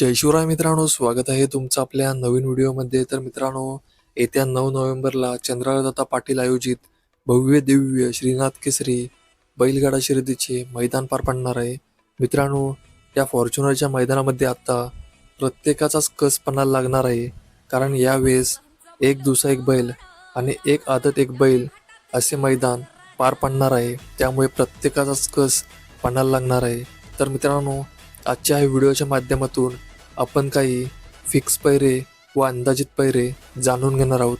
जय शिवराय मित्रांनो स्वागत आहे तुमचं आपल्या नवीन व्हिडिओमध्ये. तर मित्रांनो येत्या नऊ नोव्हेंबरला चंद्रदत्ता पाटील आयोजित भव्य दिव्य श्रीनाथ केसरी बैलगाडा शर्यतीचे मैदान पार पडणार आहे. मित्रांनो या फॉर्च्युनरच्या मैदानामध्ये आता प्रत्येकाचाच कस पणाला लागणार आहे. कारण यावेळेस एक दुसरा एक बैल आणि एक आदत एक बैल असे मैदान पार पडणार आहे. त्यामुळे प्रत्येकाचाच कस पणाला लागणार आहे. तर मित्रांनो आजच्या ह्या व्हिडिओच्या माध्यमातून आपण काही फिक्स पैरे व अंदाजित पैरे जाणून घेणार आहोत.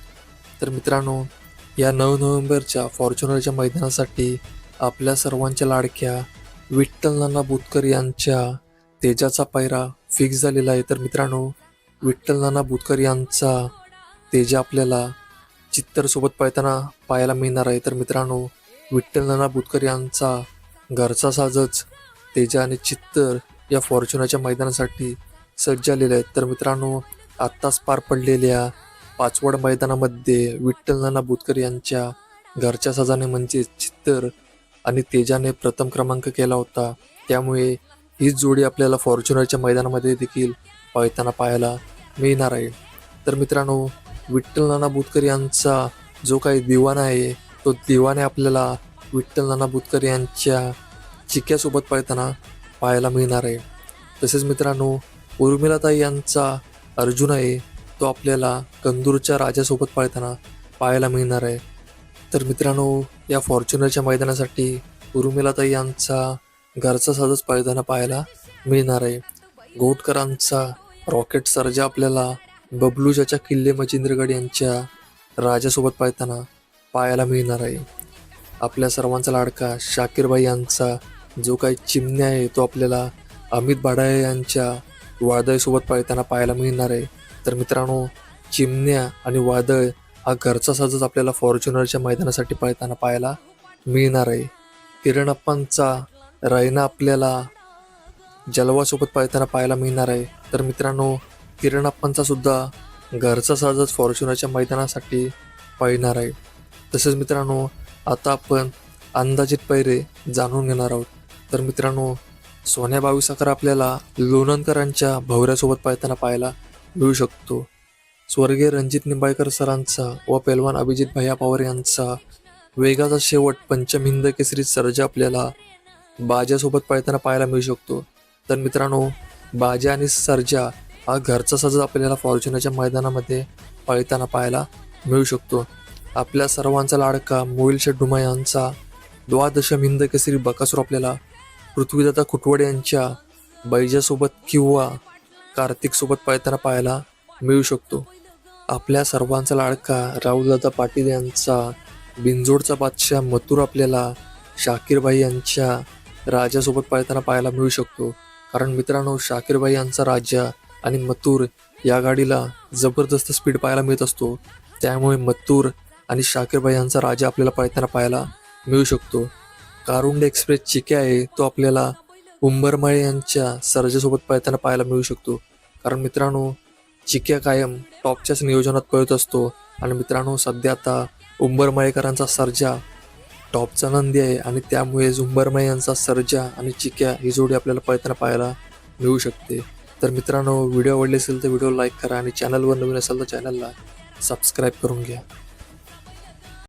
तर मित्रांनो या नऊ नोव्हेंबरच्या फॉर्च्युनरच्या मैदानासाठी आपल्या सर्वांच्या लाडक्या विठ्ठल नाना बुतकर यांच्या तेजाचा पैरा फिक्स झालेला आहे. तर मित्रांनो विठ्ठल नाना बुतकर यांचा तेजा आपल्याला चित्तरसोबत पळताना पाहायला मिळणार आहे. तर मित्रांनो विठ्ठल नाना बुतकर यांचा घरचा साजच तेजा आणि चित्तर या फॉर्च्युनरच्या मैदानासाठी सज्ज झालेले आहेत. तर मित्रांनो आत्ताच पार पडलेल्या पाचवड मैदानामध्ये विठ्ठल नाना बुतकर यांच्या घरच्या सजाने म्हणजे चित्तर आणि तेजाने प्रथम क्रमांक केला होता. त्यामुळे हीच जोडी आपल्याला फॉर्च्युनरच्या मैदानामध्ये देखील पळताना पाहायला मिळणार आहे. तर मित्रांनो विठ्ठल नाना बुतकर यांचा जो काही दिवाना आहे तो दिवाने आपल्याला विठ्ठल नाना बुतकर यांच्या चिक्यासोबत पळताना पाहायला मिळणार आहे. तसेच मित्रांनो उर्मिलाताई यांचा अर्जुन आहे तो आपल्याला कंदूरच्या राजासोबत पाळताना पाहायला मिळणार आहे. तर मित्रांनो या फॉर्च्युनरच्या मैदानासाठी उर्मिलाताई यांचा घरचा साजच पाळताना पाहायला मिळणार आहे. गोटकरांचा रॉकेट सर्जा आपल्याला बबलूजाच्या किल्ले मचिंद्रगड यांच्या राजासोबत पाळताना पाहायला मिळणार आहे. आपल्या सर्वांचा लाडका शाकीरबाई यांचा जो काही चिमण्या आहे तो आपल्याला अमित भाडाळे यांच्या वादळसोबत पळताना पाहायला मिळणार आहे. तर मित्रांनो चिमण्या आणि वादळ हा घरचा साजच आपल्याला फॉर्च्युनरच्या मैदानासाठी पळताना पाहायला मिळणार आहे. किरणप्पांचा रैना आपल्याला जलवासोबत पळताना पाहायला मिळणार आहे. तर मित्रांनो किरणप्पांचा सुद्धा घरचा साजच फॉर्च्युनरच्या मैदानासाठी पळणार आहे. तसेच मित्रांनो आता आपण अंदाजित पैरे जाणून घेणार आहोत. तर मित्रांनो सोन्या बावीस अकरा आपल्याला लोणंदकरांच्या भवऱ्यासोबत पाहताना पाहायला मिळू शकतो. स्वर्गीय रणजित निंबाळकर सरांचा व पेलवान अभिजित भैया पवार यांचा वेगाचा शेवट पंचम हिंद केसरी सर्जा आपल्याला बाजासोबत पळताना पाहायला मिळू शकतो. तर मित्रांनो बाजा आणि सर्जा हा घरचा सजा आपल्याला फॉर्च्युनरच्या मैदानामध्ये पळताना पाहायला मिळू शकतो. आपल्या सर्वांचा लाडका मोहिल शेड्डुमा यांचा द्वादशम हिंद केसरी बकासूर आपल्याला पृथ्वीदादा कुटवड यांच्या बैजासोबत किंवा कार्तिकसोबत पळताना पाहायला मिळू शकतो. आपल्या सर्वांचा लाडका राहुलदादा पाटील यांचा बिंजोडचा बादशाह मथुर आपल्याला शाकीरबाई यांच्या राजासोबत पळताना पाहायला मिळू शकतो. कारण मित्रांनो शाकीरबाई यांचा राजा आणि मथुर या गाडीला जबरदस्त स्पीड पाहायला मिळत असतो. त्यामुळे मथुर आणि शाकीरबाई यांचा राजा आपल्याला पळताना पाहायला मिळू शकतो. कारुंड एक्सप्रेस चिके आहे तो आपल्याला उंबरमाळे यांच्या सर्जेसोबत पळताना पाहायला मिळू शकतो. कारण मित्रांनो चिक्या कायम टॉपच्याच नियोजनात पळत असतो आणि मित्रांनो सध्या आता उंबरमाळेकरांचा सर्जा टॉपचा नंदी आहे आणि त्यामुळे उंबरमाळे यांचा सर्जा आणि चिक्या ही जोडी आपल्याला पळताना पाहायला मिळू शकते. तर मित्रांनो व्हिडिओ आवडले असेल तर व्हिडिओ लाईक करा आणि चॅनलवर नवीन असेल तर चॅनलला सबस्क्राईब करून घ्या.